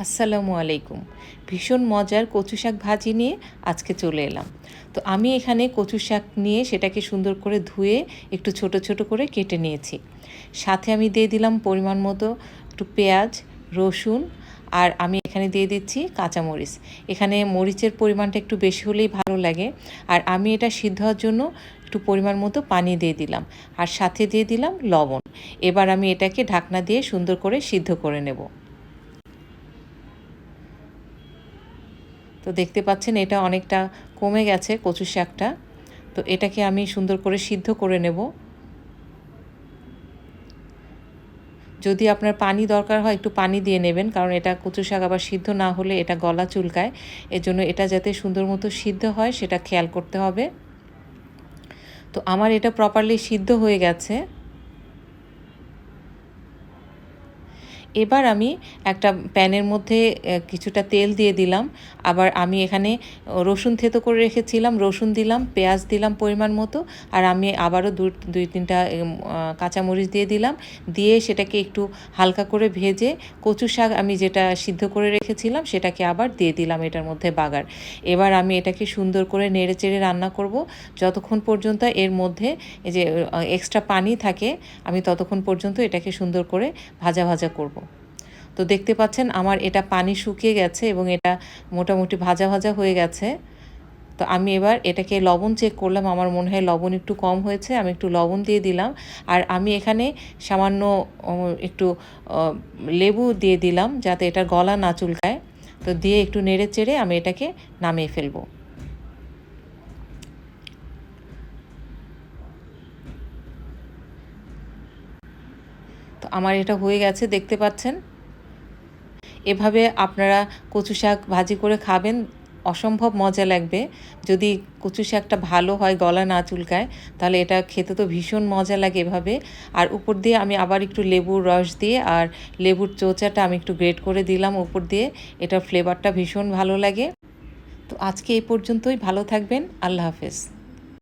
আসসালামু আলাইকুম। ভীষণ মজার কচু শাক ভাজি নিয়ে আজকে চলে এলাম। তো আমি এখানে কচু শাক নিয়ে সেটাকে সুন্দর করে ধুয়ে একটু ছোট ছোট করে কেটে নিয়েছি। সাথে আমি দিয়ে দিলাম পরিমাণ মতো একটু পেঁয়াজ, রসুন আর আমি এখানে দিয়ে দিচ্ছি কাঁচামরিচ। এখানে মরিচের পরিমাণটা একটু বেশি হলেই ভালো লাগে। আর আমি এটা সিদ্ধ হওয়ার জন্য একটু পরিমাণ মতো পানি দিয়ে দিলাম। আর সাথে দিয়ে দিলাম লবণ। এবার আমি এটাকে ঢাকনা দিয়ে সুন্দর করে সিদ্ধ করে নেব। তো দেখতে পাচ্ছেন এটা অনেকটা কমে গেছে কচু শাকটা। তো এটাকে আমি সুন্দর করে সিদ্ধ করে নেব। যদি আপনার পানি দরকার হয় একটু পানি দিয়ে নেবেন, কারণ এটা কচু শাক আবার সিদ্ধ না হলে এটা গলা চুলকায়। এজন্য এটা যাতে সুন্দর মতো সিদ্ধ হয় সেটা খেয়াল করতে হবে। তো আমার এটা প্রপারলি সিদ্ধ হয়ে গেছে। এবার আমি একটা প্যানের মধ্যে কিছুটা তেল দিয়ে দিলাম। আবার আমি এখানে রসুন থেতো করে রেখেছিলাম, রসুন দিলাম, পেঁয়াজ দিলাম পরিমাণ মতো, আর আমি আবারও দু, দুই তিনটা কাঁচামরিচ দিয়ে দিলাম। দিয়ে সেটাকে একটু হালকা করে ভেজে কচু শাক আমি যেটা সিদ্ধ করে রেখেছিলাম, সেটাকে আবার দিয়ে দিলাম এটার মধ্যে বাগার। এবার আমি এটাকে সুন্দর করে নেড়ে চেড়ে রান্না করব। যতক্ষণ পর্যন্ত এর মধ্যে যে এক্সট্রা পানি থাকে, আমি ততক্ষণ পর্যন্ত এটাকে সুন্দর করে ভাজা ভাজা করব। তো দেখতে পাচ্ছেন আমার এটা পানি শুকিয়ে গেছে এবং এটা মোটামুটি ভাজা ভাজা হয়ে গেছে। তো আমি এবার এটাকে লবণ চেক করলাম, আমার মনে হয় লবণ একটু কম হয়েছে, আমি একটু লবণ দিয়ে দিলাম। আর আমি এখানে সামান্য একটু লেবু দিয়ে দিলাম যাতে এটা গলা না চুলকায়। তো দিয়ে একটু নেড়ে চেড়ে আমি এটাকে নামিয়ে ফেলব। তো আমার এটা হয়ে গেছে, দেখতে পাচ্ছেন? এভাবে আপনারা কচু শাক ভাজি করে খাবেন, অসম্ভব মজা লাগবে। যদি কচু শাকটা ভালো হয়, গলা না চুলকায়, তাহলে এটা খেতে তো ভীষণ মজা লাগে এভাবে। আর উপর দিয়ে আমি আবার একটু লেবুর রস দিয়ে আর লেবুর চোচাটা আমি একটু গ্রেট করে দিলাম উপর দিয়ে এটা ফ্লেভারটা ভীষণ ভালো লাগে। তো আজকে এই পর্যন্তই, ভালো থাকবেন, আল্লাহ হাফেজ।